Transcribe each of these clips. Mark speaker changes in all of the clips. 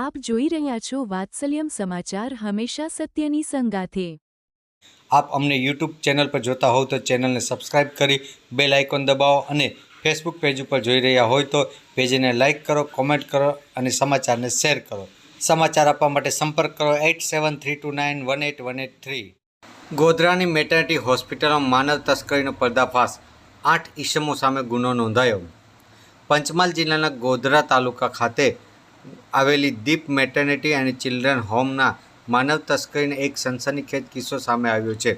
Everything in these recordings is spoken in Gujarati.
Speaker 1: આપ જોઈ રહ્યા છો વાત્સલ્યમ સમાચાર હંમેશા સત્યની સંગાથે.
Speaker 2: આપ અમને યુટ્યુબ ચેનલ પર જોતા હોવ તો ચેનલને સબસ્ક્રાઇબ કરી બેલ આઇકોન દબાવો અને ફેસબુક પેજ ઉપર જોઈ રહ્યા હોય તો પેજને લાઇક કરો, કોમેન્ટ કરો અને સમાચારને શેર કરો. સમાચાર આપવા માટે સંપર્ક કરો eight seven three two nine one eight one eight three. ગોધરાની maternity હોસ્પિટલમાં માનવ તસ્કરીનો પર્દાફાશ, આઠ ઈસમો સામે ગુનો નોંધાયો. પંચમહાલ જિલ્લાના ગોધરા તાલુકા ખાતે આવેલી દીપ મેટર્નિટી અને ચિલ્ડ્રન હોમના માનવ તસ્કરીનો એક સનસનીખેજ કિસ્સો સામે આવ્યો છે.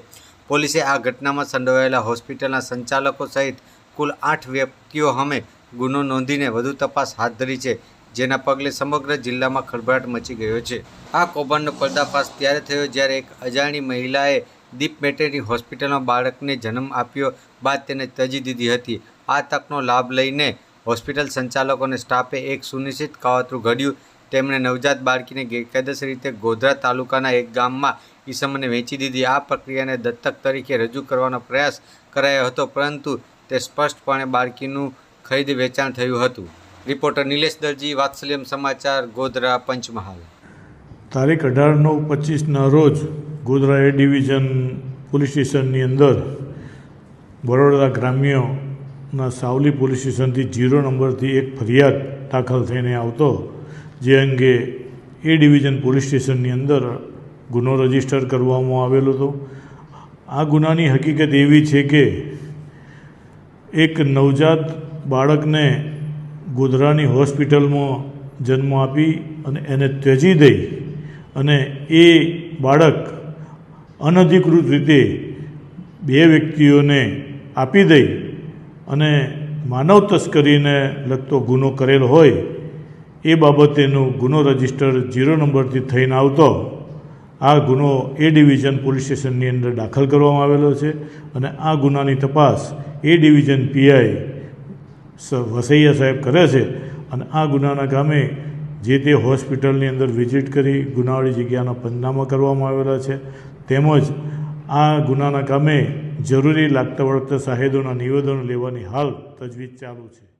Speaker 2: પોલીસે આ ઘટનામાં સંડોવાયેલા હોસ્પિટલના સંચાલકો સહિત કુલ આઠ વ્યક્તિઓ સામે ગુનો નોંધીને વધુ તપાસ હાથ ધરી છે, જેના પગલે સમગ્ર જિલ્લામાં ખળભળાટ મચી ગયો છે. આ કૌભાંડનો પર્દાફાશ ત્યારે થયો જ્યારે એક અજાણી મહિલાએ દીપ મેટરની હોસ્પિટલમાં બાળકને જન્મ આપ્યો બાદ તેને તજી દીધી હતી. આ તકનો લાભ લઈને હોસ્પિટલ સંચાલકો અને સ્ટાફે એક સુનિશ્ચિત કાવતરું ઘડ્યું. તેમણે નવજાત બાળકીને ગેરકાયદેસર રીતે ગોધરા તાલુકાના એક ગામમાં ઈસમને વેચી દીધી. આ પ્રક્રિયાને દત્તક તરીકે રજૂ કરવાનો પ્રયાસ કરાયો હતો, પરંતુ તે સ્પષ્ટપણે બાળકીનું ખરીદ વેચાણ થયું હતું. રિપોર્ટર નિલેશ દરજી, વાત્સલ્યમ સમાચાર, ગોધરા પંચમહાલ.
Speaker 3: તારીખ અઢાર નવ પચીસના રોજ ગોધરા એ ડિવિઝન પોલીસ સ્ટેશનની અંદર બરોડા ગ્રામ્યના સાવલી પોલીસ સ્ટેશનથી જીરો નંબરથી એક ફરિયાદ દાખલ થઈને આવતો, જે અંગે એ ડિવિઝન પોલીસ સ્ટેશનની અંદર ગુનો રજિસ્ટર કરવામાં આવેલો હતો. આ ગુનાની હકીકત એવી છે કે એક નવજાત બાળકને ગોધરાની હોસ્પિટલમાં જન્મ આપી અને એને ત્યજી દઈ અને એ બાળક અનધિકૃત રીતે બે વ્યક્તિઓને આપી દઈ અને માનવ તસ્કરીને લગતો ગુનો કરેલો હોય, એ બાબતેનો ગુનો રજિસ્ટર જીરો નંબરથી થઈને આવતો, આ ગુનો એ ડિવિઝન પોલીસ સ્ટેશનની અંદર દાખલ કરવામાં આવેલો છે અને આ ગુનાની તપાસ એ ડિવિઝન પીઆઈ વસૈયા સાહેબ કરે છે અને આ ગુનાના કામે જે તે હોસ્પિટલની અંદર વિઝિટ કરી ગુનાવાળી જગ્યાના પંચનામા કરવામાં આવેલા છે. તેમજ આ ગુનાના કામે જરૂરી લાગતા વળગતા સાહેદોના નિવેદનો લેવાની હાલ તજવીજ ચાલુ છે.